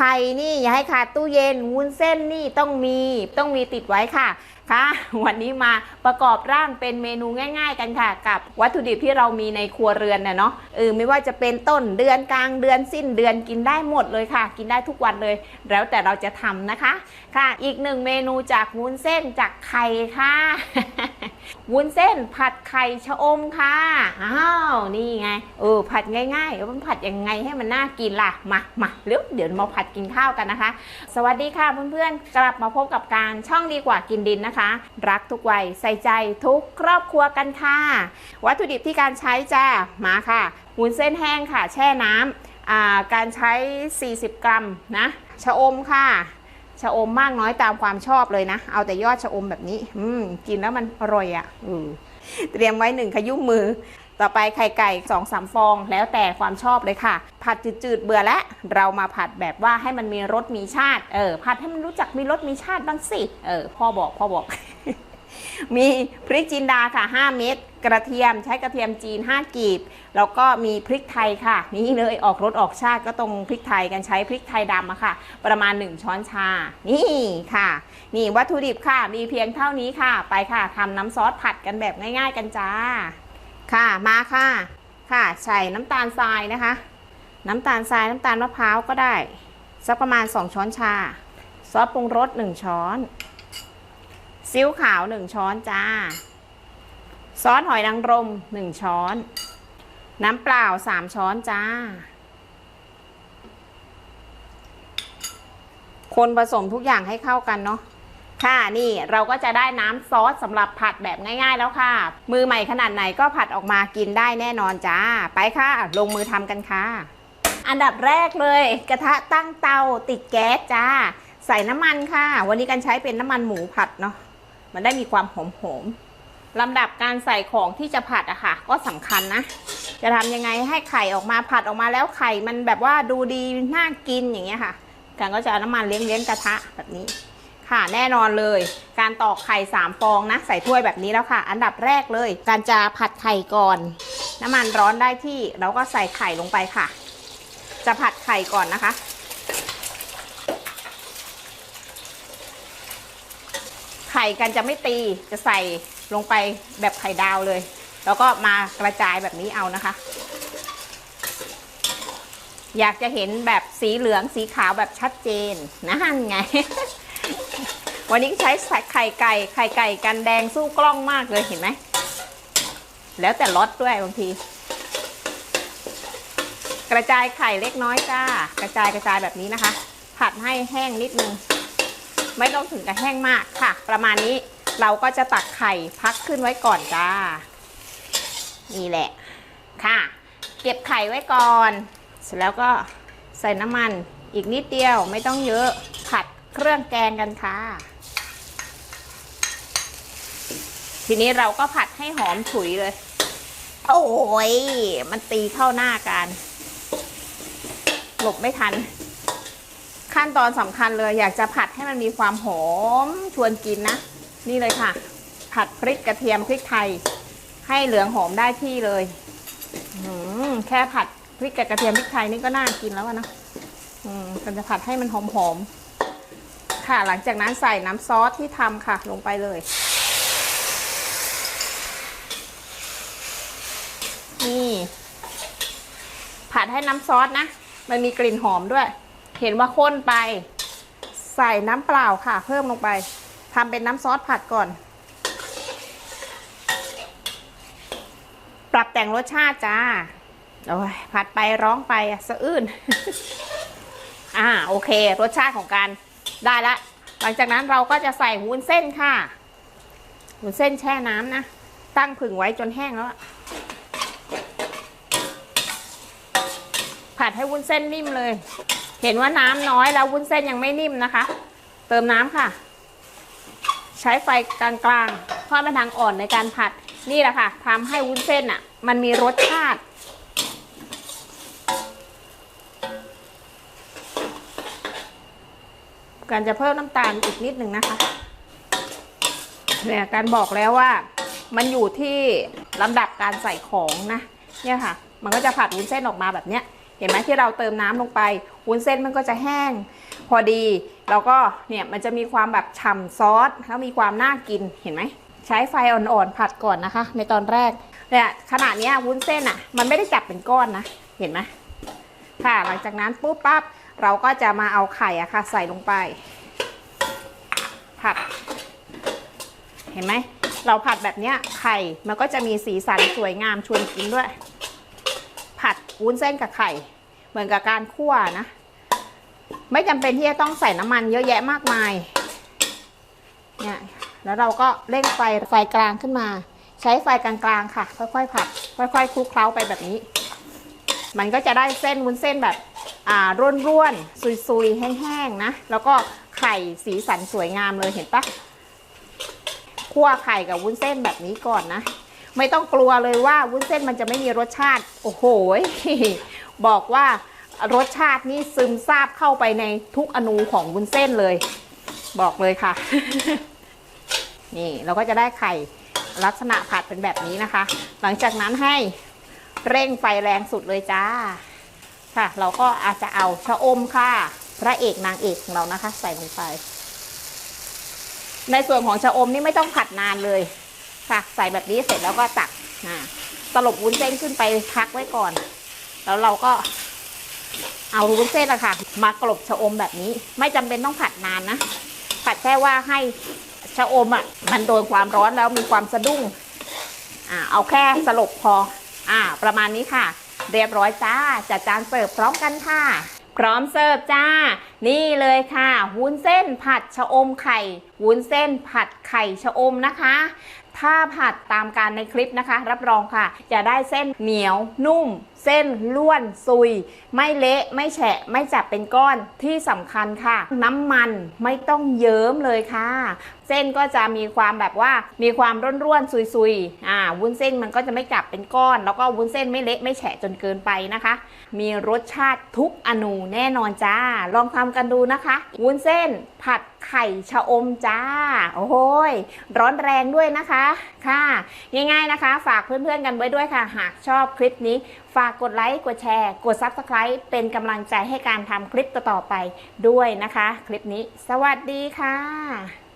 ไข่นี่อย่าให้ขาดตู้เย็นวุ้นเส้นนี่ต้องมีต้องมีติดไว้ค่ะค่ะ วันนี้มาประกอบร่างเป็นเมนูง่าย ๆ กันค่ะ กับวัตถุดิบที่เรามีในครัวเรือนนะเนาะเออไม่ว่าจะเป็นต้นเดือนกลางเดือนสิ้นเดือนกินได้หมดเลยค่ะ กินได้ทุกวันเลย แล้วแต่เราจะทำนะคะ ค่ะ อีกหนึ่งเมนูจากวุ้นเส้นจากไข่ค่ะ วุ้นเส้นผัดไข่ชะอมค่ะ อ้าว นี่ไง เออ ผัดง่ายๆแล้วมันผัดยังไงให้มันน่ากินล่ะ มามาเร็วเดี๋ยวมาผัดกินข้าวกันนะคะ สวัสดีค่ะเพื่อนๆ กลับมาพบกับการช่องดีกว่ากินดินนะคะ รักทุกวัยใส่ใจทุกครอบครัวกันค่ะ วัตถุดิบที่การใช้จ้ามาค่ะวุ้นเส้นแห้งค่ะ แช่น้ำการใช้ 40 กรัมนะ ชะอมค่ะ ชะอมมากน้อยตามความชอบเลยนะ เอาแต่ยอดชะอมแบบนี้ อืมกินแล้วมันอร่อยอะ่ะอืมเตรียมไว้หนึ่งขยุ่มมือ ต่อไปไข่ไก่สองสามฟอง แล้วแต่ความชอบเลยค่ะ ผัดจืดๆเบื่อแล้วเรามาผัดแบบว่าให้มันมีรสมีชาติ เออ ผัดให้มันรู้จักมีรสมีชาติบ้างสิ เออ พ่อบอกพ่อบอก มีพริกจินดาค่ะ 5 เม็ดกระเทียมใช้กระเทียมจีน 5 กีบ แล้วก็มีพริกไทยค่ะ นี่เลยออกรสออกชาติก็ตรงพริกไทยกันใช้พริกไทยดำอะค่ะ ประมาณ 1 ช้อนชา นี่ค่ะ นี่วัตถุดิบค่ะ มีเพียงเท่านี้ค่ะ ไปค่ะทำน้ำซอสผัดกันแบบง่าย ๆ กันจ้า ค่ะมาค่ะ ค่ะใส่น้ำตาลทรายนะคะ น้ำตาลทรายน้ำตาลมะพร้าวก็ได้สักประมาณ 2 ช้อนชา ซอสปรุงรส 1 ช้อน ซีอิ๊วขาว 1 ช้อนจ้า ซอสหอยนางรม 1 ช้อน น้ำเปล่า 3 ช้อนจ้า คนผสมทุกอย่างให้เข้ากันเนาะค่ะนี่เราก็จะได้น้ำซอสสำหรับผัดแบบง่ายๆแล้วค่ะ มือใหม่ขนาดไหนก็ผัดออกมากินได้แน่นอนจ้า ไปค่ะ ลงมือทำกันค่ะ อันดับแรกเลย กระทะตั้งเตาติดแก๊สจ้า ใส่น้ำมันค่ะ วันนี้กันใช้เป็นน้ำมันหมูผัดเนาะ มันได้มีความหอมๆลำดับการใส่ของที่จะผัดอะค่ะ ก็สำคัญนะ จะทำยังไงให้ไข่ออกมาผัดออกมาแล้วไข่มันแบบว่าดูดีน่ากินอย่างเงี้ยค่ะกันก็จะเอาน้ำมันเลี้ยงๆกระทะแบบนี้ ค่ะแน่นอนเลย การตอกไข่3ฟองนะ ใส่ถ้วยแบบนี้แล้วค่ะ อันดับแรกเลย การจะผัดไข่ก่อน น้ำมันร้อนได้ที่เราก็ใส่ไข่ลงไปค่ะ จะผัดไข่ก่อนนะคะ ข่กันจะไม่ตีจะใส่ลงไปแบบไข่ดาวเลย แล้วก็มากระจายแบบนี้เอานะคะ อยากจะเห็นแบบสีเหลืองสีขาวแบบชัดเจนนั่นไง วันนี้ใช้ไข่ไก่ไข่ไก่กันแดงสู้กล้องมากเลยเห็นไหม แล้วแต่รสด้วยบางที กระจายไข่เล็กน้อยจ้ากระจายกระจายแบบนี้นะคะ ผัดให้แห้งนิดนึง ไม่ต้องถึงกับแห้งมากค่ะ ประมาณนี้เราก็จะตักไข่พักขึ้นไว้ก่อนจ้า นี่แหละค่ะ เก็บไข่ไว้ก่อน เสร็จแล้วก็ใส่น้ำมันอีกนิดเดียวไม่ต้องเยอะผัดเครื่องแกงกันค่ะ ทีนี้เราก็ผัดให้หอมฉุยเลย โอ้ยมันตีเข้าหน้ากัน หลบไม่ทัน ขั้นตอนสำคัญเลยอยากจะผัดให้มันมีความหอมชวนกินนะ นี่เลยค่ะ ผัดพริกกระเทียมพริกไทย ให้เหลืองหอมได้ที่เลยอืแค่ผัดพริกกับกระเทียมพริกไทยนี่ก็น่ากินแล้วนะอืมจะผัดให้มันหอมๆค่ะ หลังจากนั้นใส่น้ำซอสที่ทำค่ะ ลงไปเลย นี่ ผัดให้น้ำซอสนะ มันมีกลิ่นหอมด้วย เห็นว่าข้นไป ใส่น้ำเปล่าค่ะ เพิ่มลงไปทำเป็นน้ำซอสผัดก่อน ปรับแต่งรสชาติจ้าโอ้ยผัดไปร้องไปสะอื้นอ่าโอเค รสชาติของการได้ละ หลังจากนั้นเราก็จะใส่วุ้นเส้นค่ะวุ้นเส้นแช่น้ำนะ ตั้งผึ่งไว้จนแห้งแล้วผัดให้วุ้นเส้นนิ่มเลย เห็นว่าน้ำน้อยแล้ววุ้นเส้นยังไม่นิ่มนะคะ เติมน้ำค่ะ ใช้ไฟกลางๆทอดเป็นทางอ่อนในการผัดนี่แหละค่ะทำให้วุ้นเส้นอะ มันมีรสชาติการจะเพิ่มน้ำตาลอีกนิดหนึ่งนะคะ เนี่ยการบอกแล้วว่ามันอยู่ที่ลำดับการใส่ของนะ เนี่ยค่ะ มันก็จะผัดวุ้นเส้นออกมาแบบเนี้ย เห็นไหมที่เราเติมน้ำลงไปวุ้นเส้นมันก็จะแห้ง พอดีแล้วก็เนี่ยมันจะมีความแบบฉ่ำซอสแล้วมีความน่ากินเห็นไหมใช้ไฟอ่อนๆผัดก่อนนะคะ ในตอนแรกเนี่ยขนาดนี้วุ้นเส้นอะ่ะ มันไม่ได้จับเป็นก้อนนะเห็นไหมค่ะหลังจากนั้นปุ๊บปั๊บเราก็จะมาเอาไข่อะค่ะ ใส่ลงไป ผัด เห็นไหมเราผัดแบบเนี้ยไข่มันก็จะมีสีสันสวยงามชวนกินด้วย วุ้นเส้นกับไข่ เหมือนกับการคั่วนะ ไม่จำเป็นที่จะต้องใส่น้ำมันเยอะแยะมากมาย เนี่ย แล้วเราก็เร่งไฟไฟกลางขึ้นมา ใช้ไฟกลางๆค่ะ ค่อยๆผัด ค่อยๆคลุกเคล้าไปแบบนี้ มันก็จะได้เส้นวุ้นเส้นแบบอ่าร่วนๆซุยๆ แห้งๆนะ แล้วก็ไข่สีสันสวยงามเลยเห็นปะคั่วไข่กับวุ้นเส้นแบบนี้ก่อนนะ ไม่ต้องกลัวเลยว่าวุ้นเส้นมันจะไม่มีรสชาติ โอ้โห บอกว่ารสชาตินี่ซึมซาบเข้าไปในทุกอนูของวุ้นเส้นเลย บอกเลยค่ะ นี่เราก็จะได้ไข่ลักษณะผัดเป็นแบบนี้นะคะ หลังจากนั้นให้เร่งไฟแรงสุดเลยจ้า ค่ะ เราก็อาจจะเอาชะอมค่ะ พระเอกนางเอกของเรานะคะ ใส่ลงไป ในส่วนของชะอมนี่ไม่ต้องผัดนานเลย ค่ะ ใส่แบบนี้เสร็จแล้วก็ตักตลบวุ้นเส้นขึ้นไปพักไว้ก่อน แล้วเราก็เอาวุ้นเส้นอะค่ะ มากลบชะอมแบบนี้ ไม่จำเป็นต้องผัดนานนะ ผัดแค่ว่าให้ชะอมอะมันโดนความร้อนแล้วมีความสะดุ้งอ่าเอาแค่สลบพอ อ่า ประมาณนี้ค่ะ เรียบร้อยจ้าจัดจานเสิร์ฟพร้อมกันค่ะ พร้อมเสิร์ฟจ้า นี่เลยค่ะ วุ้นเส้นผัดชะอมไข่ วุ้นเส้นผัดไข่ชะอมนะคะ ถ้าผัดตามการในคลิปนะคะ รับรองค่ะ จะได้เส้นเหนียวนุ่ม เส้นล้วนซุย ไม่เละไม่แฉะ ไม่จับเป็นก้อนที่สำคัญค่ะ น้ำมันไม่ต้องเยิ้มเลยค่ะ เส้นก็จะมีความแบบว่ามีความร่วนๆซุยๆอ่าวุ้นเส้นมันก็จะไม่จับเป็นก้อน แล้วก็วุ้นเส้นไม่เละไม่แฉะจนเกินไปนะคะ มีรสชาติทุกอนูแน่นอนจ้า ลองทำกันดูนะคะ วุ้นเส้นผัด ไข่ชะอมจ้า โอ้โหยร้อนแรงด้วยนะคะค่ะ ง่ายๆนะคะ ฝากเพื่อนๆกันไว้ด้วยค่ะ หากชอบคลิปนี้ ฝากกดไลค์กดแชร์ กด Subscribe เป็นกำลังใจให้การทำคลิปต่อๆไปด้วยนะคะ คลิปนี้ สวัสดีค่ะ